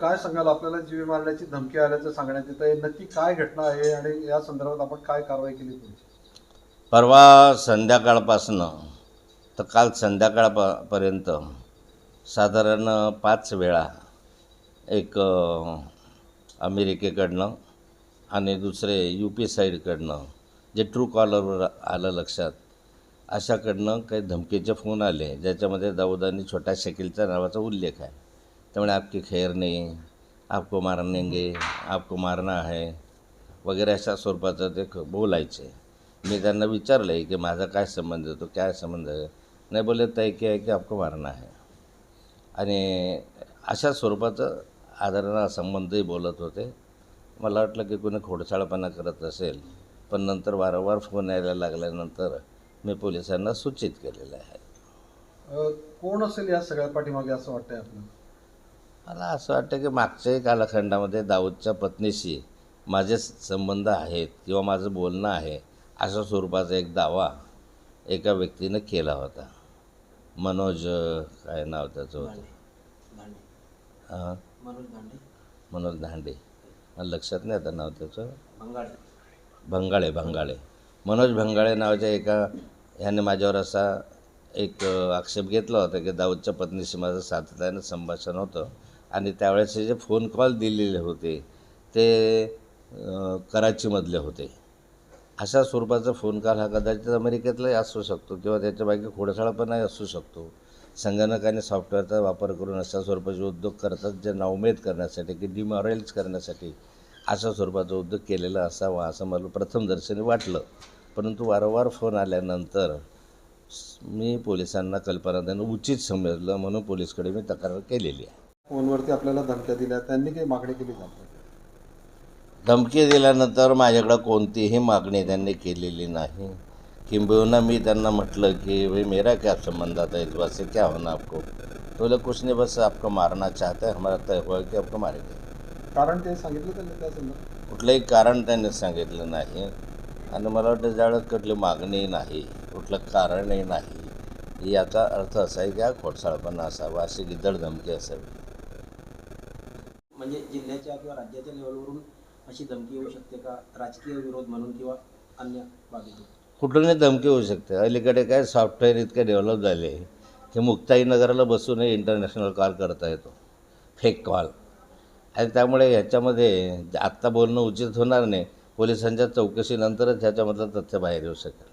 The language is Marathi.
काय सांगाल? आपल्याला जीवे मारण्याची धमकी आल्याचं सांगण्यात येत आहे नक्की काय घटना आहे आणि या संदर्भात आपण काय कारवाई केली तुमची? परवा संध्याकाळपासनं तर काल संध्याकाळपर्यंत साधारण पाच वेळा एक अमेरिकेकडनं आणि दुसरे यू पी साईडकडनं जे ट्रू कॉलरवर आलं लक्षात अशाकडनं काही धमकीचे फोन आले ज्याच्यामध्ये दाऊद छोट्या शकीलच्या नावाचा उल्लेख आहे. त्यामुळे आपकी खैर नाही आपको मारनेंगे आपको मारणं आहे वगैरे अशा स्वरूपाचं ते बोलायचे. मी त्यांना विचारलं आहे की माझा काय संबंध आहे तो काय संबंध आहे? नाही बोलले तय की आहे की आपको मारणं आहे आणि अशा स्वरूपाचं आदरणा संबंधही बोलत होते. मला वाटलं की कोणी खोडसाळपणा करत असेल पण नंतर वारंवार फोन यायला लागल्यानंतर मी पोलिसांना सूचित केलेलं आहे. कोण असेल या सगळ्या पाठीमागे असं वाटतंय आपल्याला मला असं वाटतं की मागच्याही कालखंडामध्ये दाऊदच्या पत्नीशी माझे संबंध आहेत किंवा माझं बोलणं आहे अशा स्वरूपाचा एक दावा एका व्यक्तीनं केला होता. मनोज काय नाव त्याचं होतं? हां? मनोज धांडे मला लक्षात नाही आता नाव त्याचं. भंगाळे. भंगाळे मनोज भंगाळे नावाच्या एका ह्याने माझ्यावर असा एक आक्षेप घेतला होता की दाऊदच्या पत्नीशी माझं सातत्यानं संभाषण होतं. आणि त्यावेळेसचे जे फोन कॉल दिलेले होते ते कराचीमधले होते. अशा स्वरूपाचा फोन कॉल हा कदाचित अमेरिकेतलाही असू शकतो किंवा त्याच्यामागे खोडसाळपणाही असू शकतो. संगणक आणि सॉफ्टवेअरचा वापर करून अशा स्वरूपाचे उद्योग करतात जे नावमेद करण्यासाठी की डिमॉरलाइज करण्यासाठी अशा स्वरूपाचा उद्योग केलेला असावा असं मला प्रथमदर्शनी वाटलं. परंतु वारंवार फोन आल्यानंतर मी पोलिसांना कल्पना देणं उचित समजलं म्हणून पोलीसकडे मी तक्रार केलेली आहे. फोनवरती आपल्याला धमक्या दिल्या त्यांनी काही मागणी केली आपल्याला? धमकी दिल्यानंतर माझ्याकडं कोणतीही मागणी त्यांनी केलेली नाही. किंबहुना मी त्यांना म्हटलं की भाई मेरा क्या संबंध आता इस बात से? क्या होना आपको? तो बोले कुछ नहीं बस आपको मारना चाहते हैं हमारा तय हुआ कि आपको मारेंगे. कारण ते सांगितलं त्यांनी त्या संदर्भात? कुठलंही कारण त्यांनी सांगितलं नाही. आणि मला वाटतं ज्यावेळेस कुठली मागणी नाही कुठलं कारणही नाही याचा अर्थ असा आहे की हा खोडसाळपणा असावा अशी गिद्दड धमकी असावी. म्हणजे जिल्ह्याच्या किंवा राज्याच्या लेवलवरून अशी धमकी येऊ शकते का? राजकीय विरोध म्हणून किंवा अन्य बाबीतून? कुठूनही धमकी होऊ शकते? अलीकडे काय सॉफ्टवेअर इतके डेव्हलप झाले की मुक्ताईनगरला बसूनही इंटरनॅशनल कॉल करता येतो. फेक कॉल आणि त्यामुळे ह्याच्यामध्ये आत्ता बोलणं उचित होणार नाही पोलिसांच्या चौकशीनंतरच ह्याच्यामधलं तथ्य बाहेर येऊ शकेल.